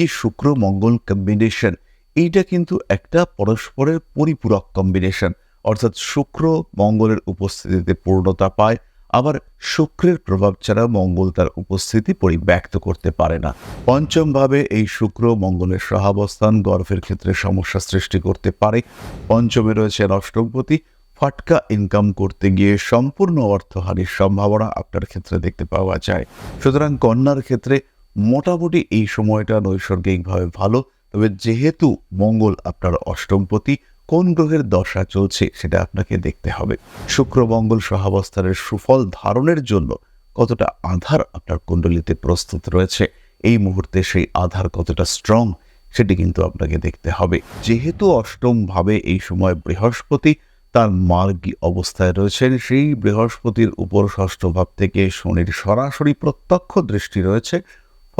যে শুক্র মঙ্গল কম্বিনেশন এইটা কিন্তু একটা পরস্পরের পরিপূরক কম্বিনেশন অর্থাৎ শুক্র মঙ্গলের উপস্থিতিতে পূর্ণতা পায়, আবার শুক্রের প্রভাব ছাড়া মঙ্গল তার উপস্থিতি পরিব্যক্ত করতে পারে না। পঞ্চমভাবে এই শুক্র মঙ্গলের সহাবস্থান গর্ভের ক্ষেত্রে সমস্যা সৃষ্টি করতে পারে। পঞ্চমে রয়েছে অষ্টমপতি, ফাটকা ইনকাম করতে গিয়ে সম্পূর্ণ অর্থহানির সম্ভাবনা আপনার ক্ষেত্রে দেখতে পাওয়া যায়। সুতরাং কন্যার ক্ষেত্রে মোটামুটি এই সময়টা নৈসর্গিকভাবে ভালো। তবে যেহেতু মঙ্গল আপনার অষ্টমপতি কোন গ্রহের দশা চলছে সেটা আপনাকে দেখতে হবে। শুক্র, মঙ্গল, সহাবস্থানের সুফল ধারণের জন্য কতটা আধার আপনার কুণ্ডলিতে প্রস্তুত রয়েছে, এই মুহূর্তে সেই আধার কতটা স্ট্রং সেটি কিন্তু আপনাকে দেখতে হবে। যেহেতু অষ্টম ভাবে এই সময় বৃহস্পতি, তার মার্গী অবস্থায় রয়েছেন, সেই বৃহস্পতির উপর ষষ্ঠ ভাব থেকে শনির সরাসরি প্রত্যক্ষ দৃষ্টি রয়েছে।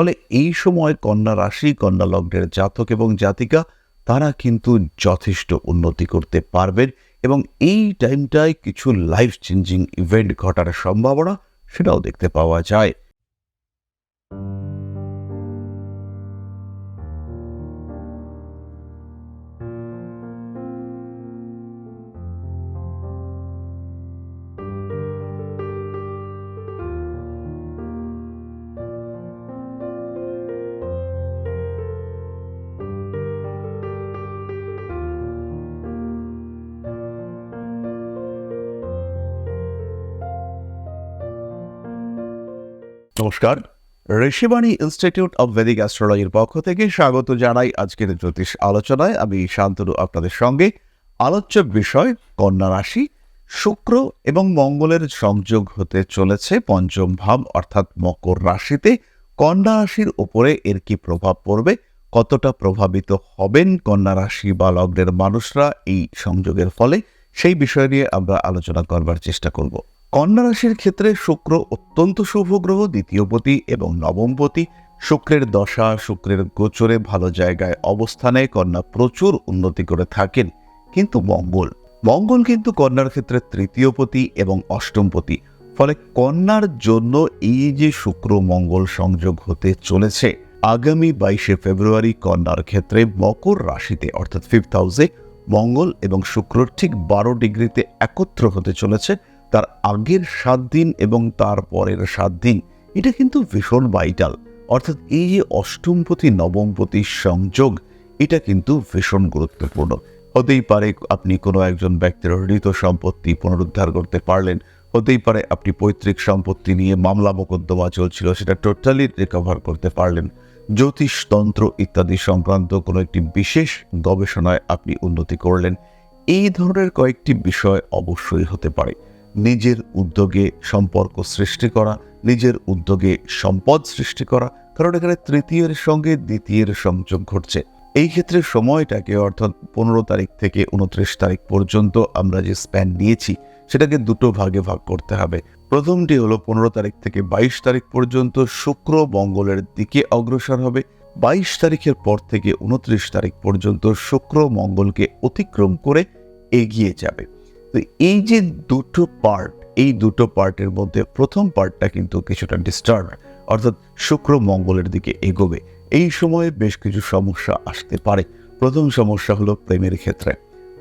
ফলে এই সময় কন্যা রাশি, কন্যা লগ্নের জাতক এবং জাতিকা, তারা কিন্তু যথেষ্ট উন্নতি করতে পারবেন এবং এই টাইমটায় কিছু লাইফ চেঞ্জিং ইভেন্ট ঘটার সম্ভাবনা সেটাও দেখতে পাওয়া যায়। নমস্কার। ঋষিবাণী ইনস্টিটিউট অব ভেদিক অ্যাস্ট্রোলজির পক্ষ থেকে স্বাগত জানাই আজকের জ্যোতিষ আলোচনায়। আমি শান্তনু আপনাদের সঙ্গে। আলোচ্য বিষয়, কন্যা রাশি, শুক্র এবং মঙ্গলের সংযোগ হতে চলেছে পঞ্চম ভাব অর্থাৎ মকর রাশিতে। কন্যা রাশির ওপরে এর কি প্রভাব পড়বে? কতটা প্রভাবিত হবেন কন্যা রাশি বা লগ্নের মানুষরা এই সংযোগের ফলে? সেই বিষয় নিয়ে আমরা আলোচনা করবার চেষ্টা করব। কন্যা রাশির ক্ষেত্রে শুক্র অত্যন্ত শুভ গ্রহ দ্বিতীয়পতি এবং নবমপতি শুক্রের দশা, শুক্রের গোচরে ভালো জায়গায় অবস্থানে কন্যা প্রচুর উন্নতি করে থাকেন, কিন্তু মঙ্গল। মঙ্গল কিন্তু কন্যার ক্ষেত্রে তৃতীয়পতি এবং অষ্টমপতি ফলে কন্যার জন্য এই যে শুক্র মঙ্গল সংযোগ হতে চলেছে, আগামী বাইশে ফেব্রুয়ারি কন্যার ক্ষেত্রে মকর রাশিতে, অর্থাৎ ফিফথ হাউসে মঙ্গল এবং শুক্র ঠিক বারো ডিগ্রিতে একত্র হতে চলেছে। তার আগের সাত দিন এবং তার পরের সাত দিন। এটা কিন্তু ভীষণ ভাইটাল অর্থাৎ এই যে অষ্টমপতি নবমপতি সংযোগ, এটা কিন্তু ভীষণ গুরুত্বপূর্ণ। হতেই পারে আপনি কোনো একজন ব্যক্তির হৃত সম্পত্তি পুনরুদ্ধার করতে পারলেন। হতেই পারে আপনি পৈতৃক সম্পত্তি নিয়ে মামলা মোকদ্দমা চলছিল, সেটা টোটালি রিকভার করতে পারলেন। জ্যোতিষতন্ত্র ইত্যাদি সংক্রান্ত কোনো একটি বিশেষ গবেষণায় আপনি উন্নতি করলেন। এই ধরনের কয়েকটি বিষয় অবশ্যই হতে পারে। নিজের উদ্যোগে সম্পর্ক সৃষ্টি করা, নিজের উদ্যোগে সম্পদ সৃষ্টি করা, কারণ এখানে তৃতীয়ের সঙ্গে দ্বিতীয়ের সংযোগ ঘটছে। এই ক্ষেত্রে সময়টাকে অর্থাৎ পনেরো তারিখ থেকে উনত্রিশ তারিখ পর্যন্ত আমরা যে স্প্যান নিয়েছি সেটাকে দুটো ভাগে ভাগ করতে হবে। প্রথমটি হলো পনেরো তারিখ থেকে বাইশ তারিখ পর্যন্ত শুক্র মঙ্গলের দিকে অগ্রসর হবে। বাইশ তারিখের পর থেকে উনত্রিশ তারিখ পর্যন্ত শুক্র মঙ্গলকে অতিক্রম করে এগিয়ে যাবে। তো এই যে দুটো পার্ট এই দুটো পার্টের মধ্যে প্রথম পার্টটা কিন্তু কিছুটা ডিস্টার্ব অর্থাৎ শুক্র মঙ্গলের দিকে এগোবে। এই সময়ে বেশ কিছু সমস্যা আসতে পারে। প্রথম সমস্যা হলো প্রেমের ক্ষেত্রে।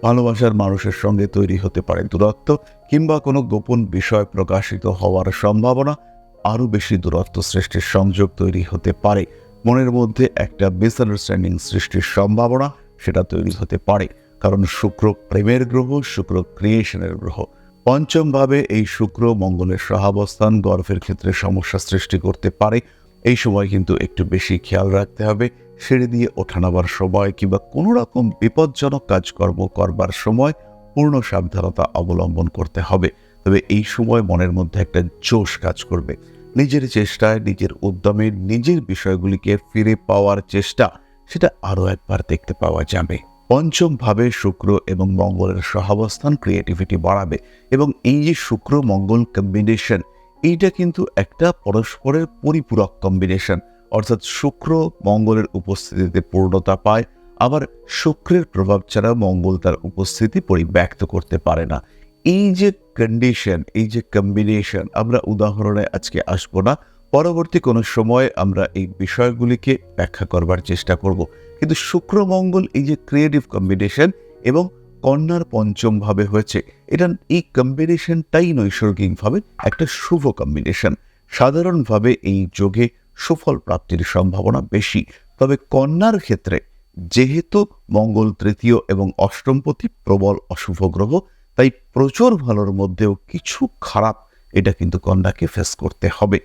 ভালোবাসার মানুষের সঙ্গে তৈরি হতে পারে দূরত্ব, কিংবা কোনো গোপন বিষয় প্রকাশিত হওয়ার সম্ভাবনা আরও বেশি দূরত্ব সৃষ্টির সংযোগ তৈরি হতে পারে। মনের মধ্যে একটা মিসআন্ডারস্ট্যান্ডিং সৃষ্টির সম্ভাবনা সেটা তৈরি হতে পারে। কারণ শুক্র প্রেমের গ্রহ, শুক্র ক্রিয়েশনের গ্রহ। পঞ্চমভাবে এই শুক্র মঙ্গলের সহাবস্থান, গর্ভের ক্ষেত্রে সমস্যা সৃষ্টি করতে পারে। এই সময় কিন্তু একটু বেশি খেয়াল রাখতে হবে। সিঁড়ি দিয়ে ওঠানাবার সময় কিংবা কোনো রকম বিপজ্জনক কাজকর্ম করবার সময় পূর্ণ সাবধানতা অবলম্বন করতে হবে। তবে এই সময় মনের মধ্যে একটা জোশ কাজ করবে। নিজের চেষ্টায়, নিজের উদ্যমে, নিজের বিষয়গুলিকে ফিরে পাওয়ার চেষ্টা, সেটা আরও একবার দেখতে পাওয়া যাবে। পঞ্চম ভাবে শুক্র এবং মঙ্গলের সহাবস্থান ক্রিয়েটিভিটি বাড়াবে এবং এই যে শুক্র, মঙ্গল কম্বিনেশন এইটা কিন্তু একটা পরস্পরের পরিপূরক কম্বিনেশন অর্থাৎ শুক্র মঙ্গলের উপস্থিতিতে পূর্ণতা পায়, আবার শুক্রের প্রভাব ছাড়া মঙ্গল তার উপস্থিতি পরিব্যক্ত করতে পারে না। এই যে কন্ডিশন এই যে কম্বিনেশন আমরা উদাহরণে আজকে আসব না। পরবর্তী কোনো সময় আমরা এই বিষয়গুলিকে ব্যাখ্যা করবার চেষ্টা করব। কিন্তু শুক্র মঙ্গল এই যে ক্রিয়েটিভ কম্বিনেশন এবং কন্যার পঞ্চম ভাবে হয়েছে, এটা এই কম্বিনেশনটাই নৈসর্গিকভাবে একটা শুভ কম্বিনেশন সাধারণভাবে এই যোগে সুফল প্রাপ্তির সম্ভাবনা বেশি। তবে কন্যার ক্ষেত্রে যেহেতু মঙ্গল তৃতীয় এবং অষ্টমপতি প্রবল অশুভ গ্রহ, তাই প্রচুর ভালোর মধ্যেও কিছু খারাপ এটা কিন্তু কন্যাকে ফেস করতে হবে।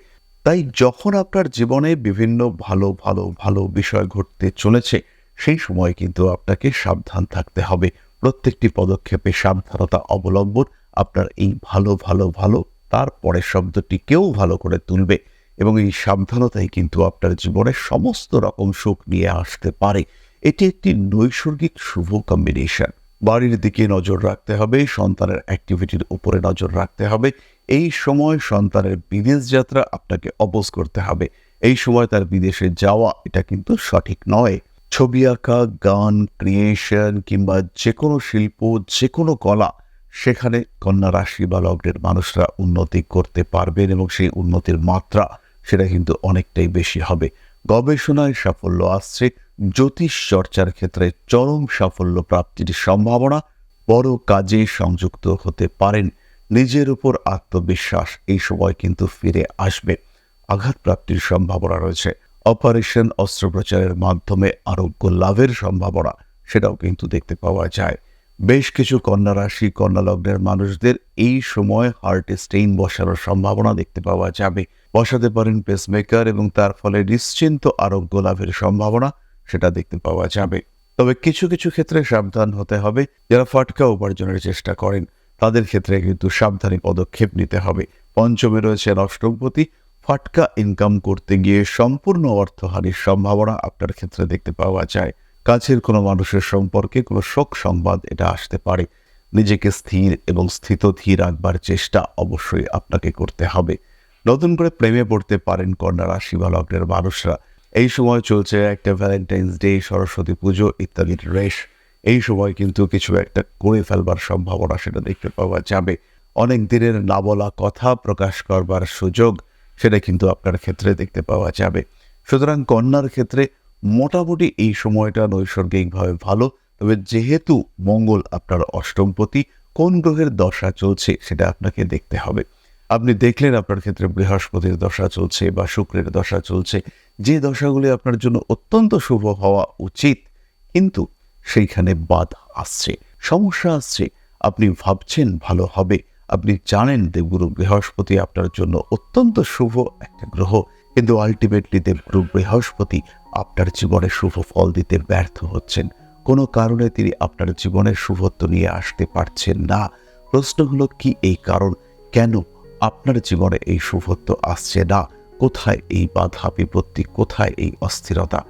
তাই যখন আপনার জীবনে বিভিন্ন ভালো ভালো ভালো বিষয় ঘটতে চলেছে, সেই সময় কিন্তু আপনাকে সাবধান থাকতে হবে। প্রত্যেকটি পদক্ষেপে সাবধানতা অবলম্বন আপনার এই ভালো ভালো ভালো তারপরের শব্দটিকেও ভালো করে তুলবে এবং এই সাবধানতাই কিন্তু আপনার জীবনে সমস্ত রকম সুখ নিয়ে আসতে পারে। এটি একটি নৈসর্গিক শুভ কম্বিনেশন বাড়ির দিকে নজর রাখতে হবে, সন্তানের অ্যাক্টিভিটির উপরে নজর রাখতে হবে। এই সময় সন্তানের বিদেশ যাত্রা আপনাকে অপোজ করতে হবে। এই সময় তার বিদেশে যাওয়া এটা কিন্তু সঠিক নয়। ছবি আঁকা, গান ক্রিয়েশন কিংবা যে কোনো শিল্প যে কোনো কলা, সেখানে কন্যা রাশি বা লগ্নের মানুষরা উন্নতি করতে পারবেন এবং সেই উন্নতির মাত্রা সেটা কিন্তু অনেকটাই বেশি হবে। গবেষণায় সাফল্য আসছে। জ্যোতিষ চর্চার ক্ষেত্রে চরম সাফল্য প্রাপ্তির সম্ভাবনা বড় কাজে সংযুক্ত হতে পারেন। নিজের উপর আত্মবিশ্বাস এই সময় কিন্তু ফিরে আসবে। আঘাত প্রাপ্তির সম্ভাবনা রয়েছে। অপারেশন অস্ত্রোপচারের মাধ্যমে আরোগ্য লাভের সম্ভাবনা, সেটাও কিন্তু দেখতে পাওয়া যায়। বেশ কিছু কন্যা রাশি, কন্যা লগ্নের মানুষদের এই সময় হার্ট স্টেইন বসানোর সম্ভাবনা দেখতে পাওয়া যাবে। বসাতে পারেন পেসমেকার এবং তার ফলে নিশ্চিন্ত আরোগ্য লাভের সম্ভাবনা সেটা দেখতে পাওয়া যাবে। তবে কিছু কিছু ক্ষেত্রে সাবধান হতে হবে। যারা ফাটকা উপার্জনের চেষ্টা করেন, তাদের ক্ষেত্রে কিন্তু সাবধানী পদক্ষেপ নিতে হবে। পঞ্চমে রয়েছে অষ্টমপতি। ফাটকা ইনকাম করতে গিয়ে সম্পূর্ণ অর্থহানির সম্ভাবনা আপনার ক্ষেত্রে দেখতে পাওয়া যায়। কাছের কোনো মানুষের সম্পর্কে কোনো শোক সংবাদ এটা আসতে পারে। নিজেকে স্থির এবং স্থিত স্থিতধীর রাখবার চেষ্টা অবশ্যই আপনাকে করতে হবে। নতুন করে প্রেমে পড়তে পারেন কন্যা রাশি বা লগ্নের মানুষরা। এই সময় চলছে একটা ভ্যালেন্টাইন্স ডে সরস্বতী পুজো ইত্যাদির রেশ। এই সময় কিন্তু কিছু একটা করে ফেলবার সম্ভাবনা সেটা দেখতে পাওয়া যাবে। অনেক দিনের না বলা কথা প্রকাশ করবার সুযোগ সেটা কিন্তু আপনার ক্ষেত্রে দেখতে পাওয়া যাবে। সুতরাং কন্যার ক্ষেত্রে মোটামুটি এই সময়টা নৈসর্গিকভাবে ভালো। তবে যেহেতু মঙ্গল আপনার অষ্টমপতি, কোন গ্রহের দশা চলছে সেটা আপনাকে দেখতে হবে। আপনি দেখলেন আপনার ক্ষেত্রে বৃহস্পতির দশা চলছে বা শুক্রের দশা চলছে। যে দশাগুলি আপনার জন্য অত্যন্ত শুভ হওয়া উচিত, কিন্তু সেইখানে বাধা আসছে, সমস্যা আসছে। আপনি ভাবছেন ভালো হবে। আপনি জানেন দেবগুরু বৃহস্পতি আপনার জন্য অত্যন্ত শুভ একটা গ্রহ, কিন্তু আলটিমেটলি দেবগুরু বৃহস্পতি আপনার জীবনে শুভ ফল দিতে ব্যর্থ হচ্ছেন। কোনো কারণে তিনি আপনার জীবনে শুভত্ব নিয়ে আসতে পারছেন না। প্রশ্ন হলো, কি এই কারণ? কেন আপনার জীবনে এই শুভত্ব আসছে না? কোথায় এই বাধা বিপত্তি? কোথায় এই অস্থিরতা?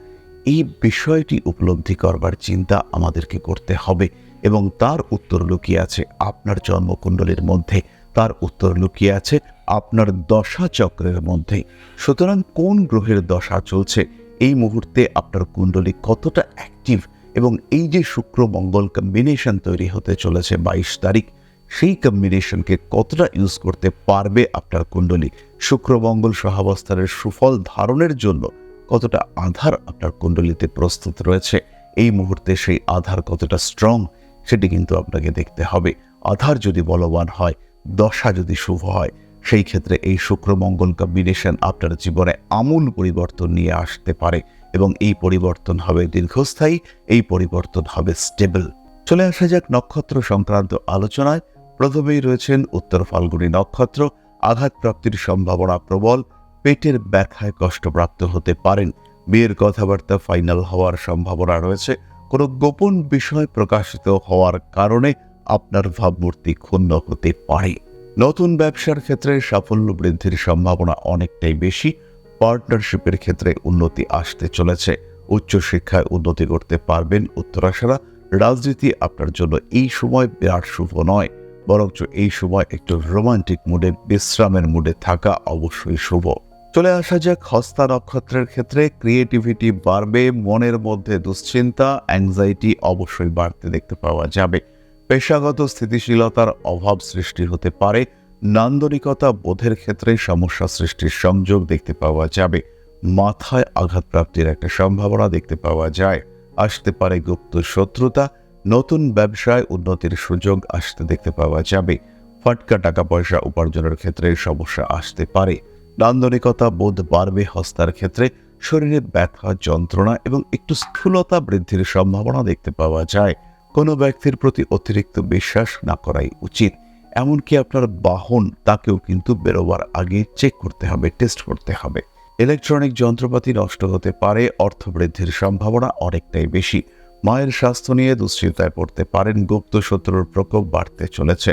এই বিষয়টি উপলব্ধি করবার চিন্তা আমাদেরকে করতে হবে এবং তার উত্তর লুকিয়ে আছে আপনার জন্মকুণ্ডলীর মধ্যে। তার উত্তর লুকিয়ে আছে আপনার দশা চক্রের মধ্যে। সুতরাং কোন গ্রহের দশা চলছে? এই মুহূর্তে আপনার কুণ্ডলী কতটা অ্যাক্টিভ এবং এই যে শুক্র মঙ্গল কম্বিনেশন তৈরি হতে চলেছে বাইশ তারিখ সেই কম্বিনেশনকে কতটা ইউজ করতে পারবে আপনার কুণ্ডলী? শুক্র মঙ্গল সহাবস্থানের সুফল ধারণের জন্য কতটা আধার আপনার কুণ্ডলিতে প্রস্তুত রয়েছে? এই মুহূর্তে সেই আধার কতটা স্ট্রং সেটি কিন্তু আপনাকে দেখতে হবে। আধার যদি বলবান হয়, দশা যদি শুভ হয়, সেই ক্ষেত্রে এই শুক্র মঙ্গল কম্বিনেশন আপনার জীবনে আমূল পরিবর্তন নিয়ে আসতে পারে এবং এই পরিবর্তন হবে দীর্ঘস্থায়ী, এই পরিবর্তন হবে স্টেবল চলে আসা যাক নক্ষত্র সংক্রান্ত আলোচনায়। প্রথমেই রয়েছেন উত্তর ফাল্গুনী নক্ষত্র। আঘাতপ্রাপ্তির সম্ভাবনা প্রবল। পেটের ব্যথায় কষ্টপ্রাপ্ত হতে পারেন। বিয়ের কথাবার্তা ফাইনাল হওয়ার সম্ভাবনা রয়েছে। কোনো গোপন বিষয় প্রকাশিত হওয়ার কারণে আপনার ভাবমূর্তি ক্ষুণ্ণ হতে পারে। নতুন ব্যবসার ক্ষেত্রে সাফল্য বৃদ্ধির সম্ভাবনা অনেকটাই বেশি। পার্টনারশিপের ক্ষেত্রে উন্নতি আসতে চলেছে। উচ্চশিক্ষায় উন্নতি করতে পারবেন উত্তরাশারা রাজনীতি আপনার জন্য এই সময় বিরাট শুভ নয়। বরঞ্চ এই সময় একটু রোমান্টিক মুডে, বিশ্রামের মুডে থাকা অবশ্যই শুভ। চলে আসা যাক হস্তা নক্ষত্রের ক্ষেত্রে। ক্রিয়েটিভিটি বাড়বে, মনের মধ্যে দুশ্চিন্তা অ্যাংজাইটি অবশ্যই বাড়তে দেখতে পাওয়া যাবে। পেশাগত স্থিতিশীলতার অভাব সৃষ্টি হতে পারে। নান্দনিকতা বোধের ক্ষেত্রে সমস্যা সৃষ্টির সংযোগ দেখতে পাওয়া যাবে। মাথায় আঘাতপ্রাপ্তির একটা সম্ভাবনা দেখতে পাওয়া যায়। আসতে পারে গুপ্ত শত্রুতা নতুন ব্যবসায় উন্নতির সুযোগ আসতে দেখতে পাওয়া যাবে। ফাটকা টাকা পয়সা উপার্জনের ক্ষেত্রে সমস্যা আসতে পারে। নান্দনিকতা বোধ বাড়বে হস্তার ক্ষেত্রে। শরীরে ব্যথা, যন্ত্রণা এবং একটু স্থূলতা বৃদ্ধির সম্ভাবনা দেখতে পাওয়া যায়। কোনো ব্যক্তির প্রতি অতিরিক্ত বিশ্বাস না করাই উচিত। এমনকি আপনার বাহন, তাকেও কিন্তু বেরোবার আগে চেক করতে হবে, টেস্ট করতে হবে। ইলেকট্রনিক যন্ত্রপাতি নষ্ট হতে পারে অর্থ বৃদ্ধির সম্ভাবনা অনেকটাই বেশি। মায়ের স্বাস্থ্য নিয়ে দুশ্চিন্তায় পড়তে পারেন গুপ্ত শত্রুর প্রকোপ বাড়তে চলেছে।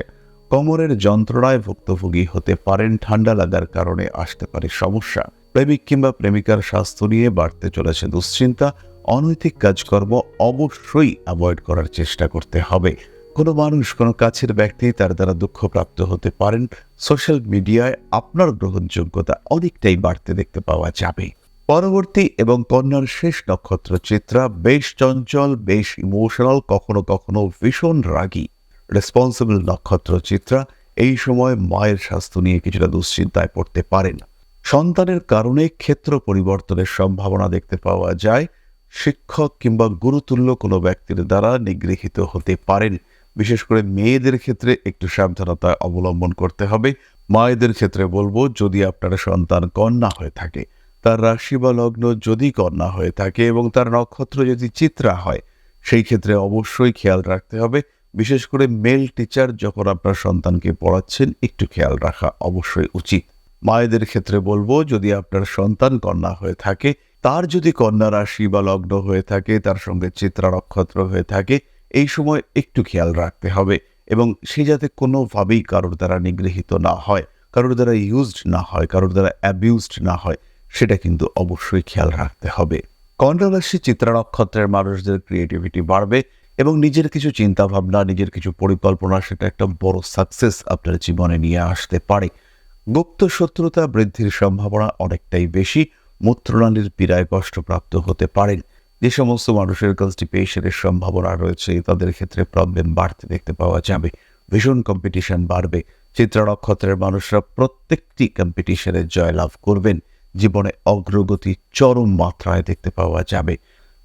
কোমরের যন্ত্রণায় ভুক্তভোগী হতে পারেন, ঠান্ডা লাগার কারণে আসতে পারে সমস্যা। প্রেমিক কিংবা প্রেমিকার স্বাস্থ্য নিয়ে বাড়তে চলেছে দুশ্চিন্তা। অনৈতিক কাজকর্ম অবশ্যই অ্যাভয়েড করার চেষ্টা করতে হবে। কোনো মানুষ, কোনো কাছের ব্যক্তি তার দ্বারা দুঃখপ্রাপ্ত হতে পারেন। সোশ্যাল মিডিয়ায় আপনার গ্রহণযোগ্যতা অনেকটাই বাড়তে দেখতে পাওয়া যাবে। পরবর্তী এবং কন্যার শেষ নক্ষত্র চিত্রা বেশ চঞ্চল, বেশ ইমোশনাল কখনো কখনো ভীষণ রাগী। রেসপন্সিবল নক্ষত্র চিত্রা এই সময় মায়ের স্বাস্থ্য নিয়ে কিছুটা দুশ্চিন্তায় পড়তে পারেন। সন্তানের কারণে ক্ষেত্র পরিবর্তনের সম্ভাবনা দেখতে পাওয়া যায়। শিক্ষক কিংবা গুরুতুল্য কোনো ব্যক্তির দ্বারা নিগৃহীত হতে পারেন। বিশেষ করে মেয়েদের ক্ষেত্রে একটু সাবধানতা অবলম্বন করতে হবে। মায়েদের ক্ষেত্রে বলব, যদি আপনার সন্তান কন্যা হয়ে থাকে তার রাশি বা লগ্ন যদি কন্যা হয়ে থাকে এবং তার নক্ষত্র যদি চিত্রা হয়, সেই ক্ষেত্রে অবশ্যই খেয়াল রাখতে হবে। বিশেষ করে মেল টিচার যখন আপনার সন্তানকে পড়াচ্ছেন, একটু খেয়াল রাখা অবশ্যই উচিত। মায়েদের ক্ষেত্রে বলব, যদি আপনার সন্তান কন্যা হয়ে থাকে, তার যদি কন্যা রাশি বা লগ্ন হয়ে থাকে, তার সঙ্গে চিত্রা নক্ষত্র হয়ে থাকে, এই সময় একটু খেয়াল রাখতে হবে এবং সে যাতে কোনোভাবেই কারোর দ্বারা নিগৃহীত না হয়, কারোর দ্বারা ইউজড না হয়, কারোর দ্বারা অ্যাবিউজড না হয়। সেটা কিন্তু অবশ্যই খেয়াল রাখতে হবে। কন্যা রাশি চিত্রা নক্ষত্রের মানুষদের ক্রিয়েটিভিটি বাড়বে এবং নিজের কিছু চিন্তা ভাবনা নিজের কিছু পরিকল্পনা সেটা একটা বড় সাকসেস আপনার জীবনে নিয়ে আসতে পারে। গুপ্ত শত্রুতা বৃদ্ধির সম্ভাবনা অনেকটাই বেশি, মূত্রনালীর পীড়ায় কষ্টপ্রাপ্ত হতে পারেন। যে সমস্ত মানুষের কনস্টিপেশনের সম্ভাবনা রয়েছে, তাদের ক্ষেত্রে প্রবলেম বাড়তে দেখতে পাওয়া যাবে। ভীষণ কম্পিটিশন বাড়বে। চিত্রা নক্ষত্রের মানুষরা প্রত্যেকটি কম্পিটিশনে জয়লাভ করবেন। জীবনে অগ্রগতি চরম মাত্রায় দেখতে পাওয়া যাবে।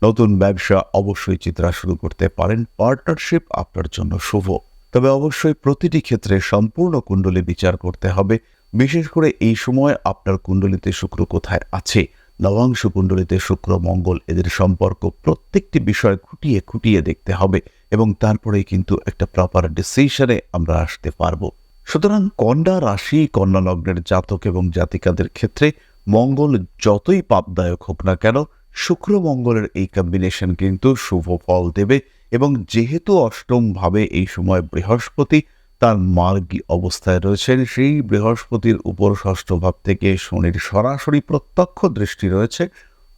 নতুন ব্যবসা অবশ্যই চিত্রা শুরু করতে পারেন। পার্টনারশিপ আপনার জন্য শুভ। তবে অবশ্যই প্রতিটি ক্ষেত্রে সম্পূর্ণ কুণ্ডলী বিচার করতে হবে। বিশেষ করে এই সময় আপনার কুণ্ডলিতে শুক্র কোথায় আছে? নবাংশ কুণ্ডলিতে শুক্র, মঙ্গল, এদের সম্পর্ক প্রত্যেকটি বিষয় খুঁটিয়ে খুঁটিয়ে দেখতে হবে এবং তারপরেই কিন্তু একটা প্রপার ডিসিশনে আমরা আসতে পারব। সুতরাং কন্যা রাশি, কন্যা লগ্নের জাতক এবং জাতিকাদের ক্ষেত্রে মঙ্গল যতই পাপদায়ক হোক না কেন, শুক্র মঙ্গলের এই কম্বিনেশন কিন্তু শুভ ফল দেবে এবং যেহেতু অষ্টম ভাবে এই সময় বৃহস্পতি, তার মার্গী অবস্থায় রয়েছেন, সেই বৃহস্পতির উপর ষষ্ঠ ভাব থেকে শনির সরাসরি প্রত্যক্ষ দৃষ্টি রয়েছে।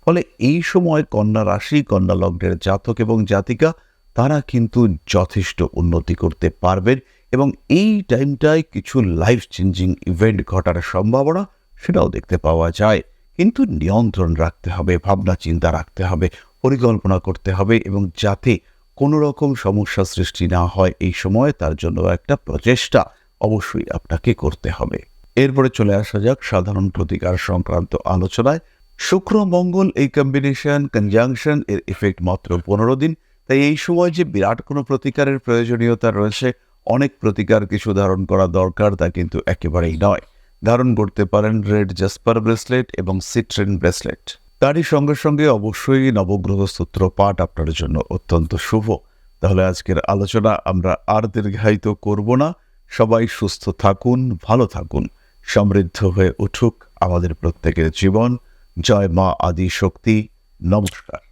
ফলে এই সময় কন্যা রাশি, কন্যা লগ্নের জাতক এবং জাতিকা, তারা কিন্তু যথেষ্ট উন্নতি করতে পারবেন এবং এই টাইমটায় কিছু লাইফ চেঞ্জিং ইভেন্ট ঘটার সম্ভাবনা সেটাও দেখতে পাওয়া যায়। কিন্তু নিয়ন্ত্রণ রাখতে হবে, ভাবনা চিন্তা রাখতে হবে, পরিকল্পনা করতে হবে এবং যাতে কোনো রকম সমস্যা সৃষ্টি না হয় এই সময় তার জন্য একটা প্রচেষ্টা অবশ্যই আপনাকে করতে হবে। এরপরে চলে আসা যাক সাধারণ প্রতিকার সংক্রান্ত আলোচনায়। শুক্র, মঙ্গল এই কম্বিনেশন কনজাংশন এর ইফেক্ট মাত্র পনেরো দিন। তাই এই সময় যে বিরাট কোনো প্রতিকারের প্রয়োজনীয়তা রয়েছে, অনেক প্রতিকার কিছু ধারণ করা দরকার, তা কিন্তু একেবারেই নয়। ধারণ করতে পারেন রেড জাসপার ব্রেসলেট এবং সিট্রেন ব্রেসলেট। তারই সঙ্গে সঙ্গে অবশ্যই নবগ্রহ সূত্র পাঠ আপনার জন্য অত্যন্ত শুভ। তাহলে আজকের আলোচনা আমরা আর দীর্ঘায়িত করব না। সবাই সুস্থ থাকুন, ভালো থাকুন, সমৃদ্ধ হয়ে উঠুক আমাদের প্রত্যেকের জীবন। জয় মা আদি শক্তি নমস্কার।